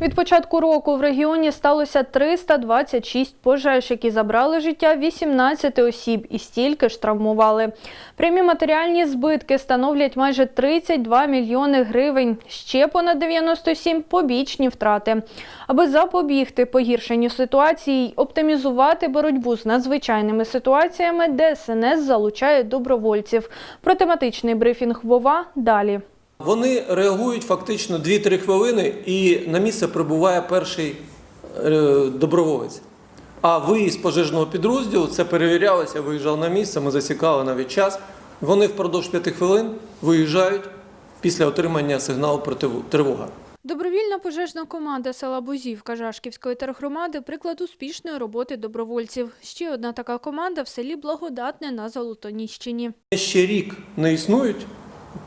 Від початку року в регіоні сталося 326 пожеж, які забрали життя 18 осіб і стільки ж травмували. Прямі матеріальні збитки становлять майже 32 мільйони гривень, ще понад 97 – побічні втрати. Аби запобігти погіршенню ситуації й оптимізувати боротьбу з надзвичайними ситуаціями, ДСНС залучає добровольців. Про тематичний брифінг Вова далі. Вони реагують фактично 2-3 хвилини, і на місце прибуває перший е, доброволець. А виїзд пожежного підрозділу це перевірялося, виїжджав на місце, ми засікали навіть час. Вони впродовж 5 хвилин виїжджають після отримання сигналу про тривога. Добровільна пожежна команда села Бузівка Жашківської тергромади – приклад успішної роботи добровольців. Ще одна така команда в селі Благодатне на Золотоніщині. Ще рік не існують,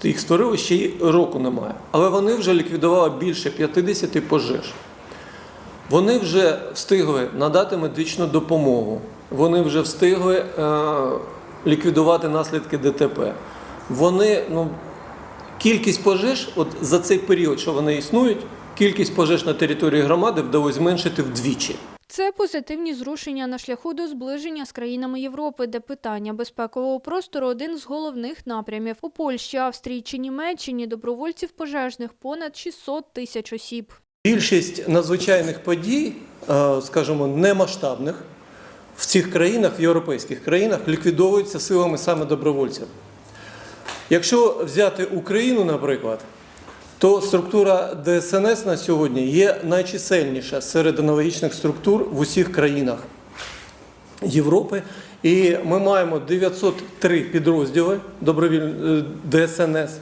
їх створили, ще й року немає. Але вони вже ліквідували більше 50 пожеж. Вони вже встигли надати медичну допомогу. Вони вже встигли е, ліквідувати наслідки ДТП. Вони, ну, кількість пожеж, от за цей період, що вони існують, кількість пожеж на території громади вдалося зменшити вдвічі. Це позитивні зрушення на шляху до зближення з країнами Європи, де питання безпекового простору – один з головних напрямів. У Польщі, Австрії чи Німеччині добровольців пожежних понад 600 тисяч осіб. Більшість надзвичайних подій, е, скажімо, немасштабних в цих країнах, в європейських країнах, ліквідовуються силами саме добровольців. Якщо взяти Україну, наприклад, то структура ДСНС на сьогодні є найчисельніша серед аналогічних структур в усіх країнах Європи. І ми маємо 903 підрозділи е, ДСНС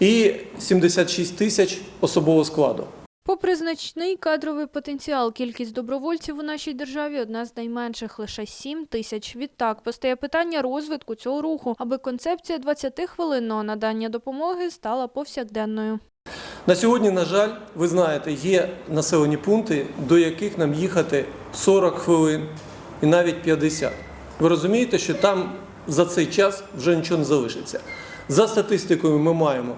і 76 тисяч особового складу. Попри значний кадровий потенціал, кількість добровольців у нашій державі одна з найменших – лише 7 тисяч. Відтак, постає питання розвитку цього руху, аби концепція 20-хвилинного надання допомоги стала повсякденною. На сьогодні, на жаль, ви знаєте, є населені пункти, до яких нам їхати 40 хвилин і навіть 50. Ви розумієте, що там за цей час вже нічого не залишиться. За статистикою ми маємо.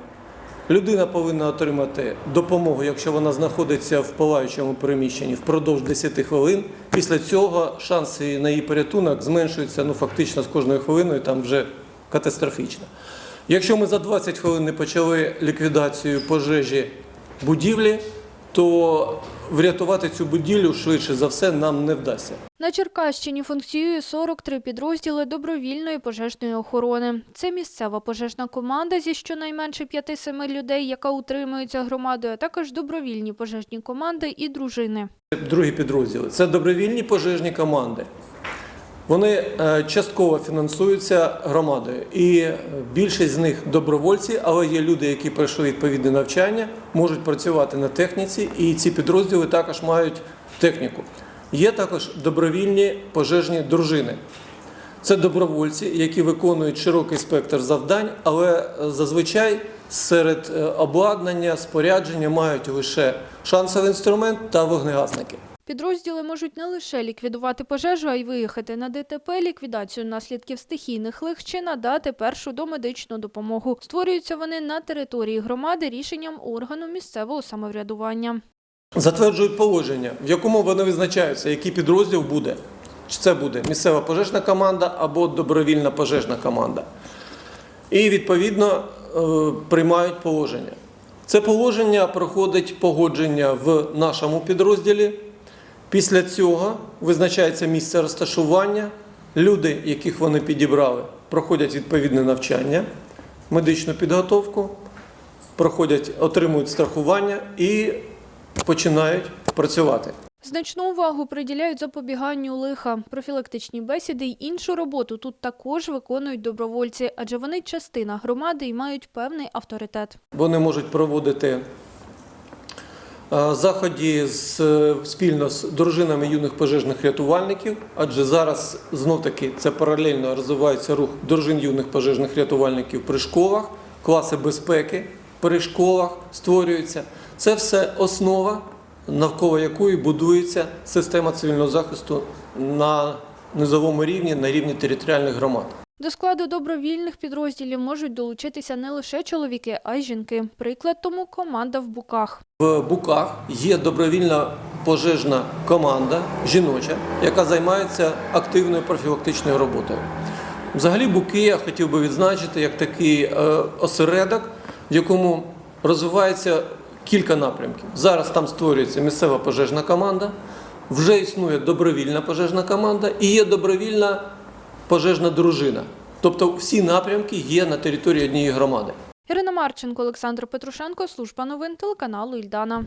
Людина повинна отримати допомогу, якщо вона знаходиться в палаючому переміщенні впродовж 10 хвилин. Після цього шанси на її порятунок зменшуються ну, фактично з кожною хвилиною, там вже катастрофічно. Якщо ми за 20 хвилин не почали ліквідацію пожежі будівлі, то врятувати цю будівлю швидше за все нам не вдасться. На Черкащині функціює 43 підрозділи добровільної пожежної охорони. Це місцева пожежна команда зі щонайменше 5-7 людей, яка утримується громадою, а також добровільні пожежні команди і дружини. Другі підрозділи це добровільні пожежні команди. Вони е, частково фінансуються громадою, і е, більшість з них добровольці, але є люди, які пройшли відповідне навчання, можуть працювати на техніці, і ці підрозділи також мають техніку. Є також добровільні пожежні дружини. Це добровольці, які виконують широкий спектр завдань, але е, зазвичай серед обладнання, спорядження мають лише шансовий інструмент та вогнегасники. Підрозділи можуть не лише ліквідувати пожежу, а й виїхати на ДТП, ліквідацію наслідків стихійних лих чи надати першу домедичну допомогу. Створюються вони на території громади рішенням органу місцевого самоврядування. Затверджують положення, в якому вони визначаються, який підрозділ буде. Чи це буде місцева пожежна команда або добровільна пожежна команда. І відповідно е, приймають положення. Це положення проходить погодження в нашому підрозділі. Після цього визначається місце розташування. Люди, яких вони підібрали, проходять відповідне навчання, медичну підготовку, проходять, отримують страхування і починають працювати. Значну увагу приділяють запобіганню лиха. Профілактичні бесіди й іншу роботу тут також виконують добровольці, адже вони частина громади і мають певний авторитет. Вони можуть проводити е, заходи з, спільно з дружинами юних пожежних рятувальників, адже зараз знов таки це паралельно розвивається рух дружин юних пожежних рятувальників при школах, класи безпеки при школах створюються. Це все основа, навколо якої будується система цивільного захисту на низовому рівні, на рівні територіальних громад. До складу добровільних підрозділів можуть долучитися не лише чоловіки, а й жінки. Приклад тому команда в Буках. В Буках є добровільна пожежна команда жіноча, яка займається активною профілактичною роботою. Взагалі, Буки я хотів би відзначити як такий е, осередок, в якому розвивається кілька напрямків. Зараз там створюється місцева пожежна команда, вже існує добровільна пожежна команда і є добровільна пожежна дружина. Тобто всі напрямки є на території однієї громади. Ірина Марченко, Олександр Петрушенко, служба новин телеканалу Ільдана.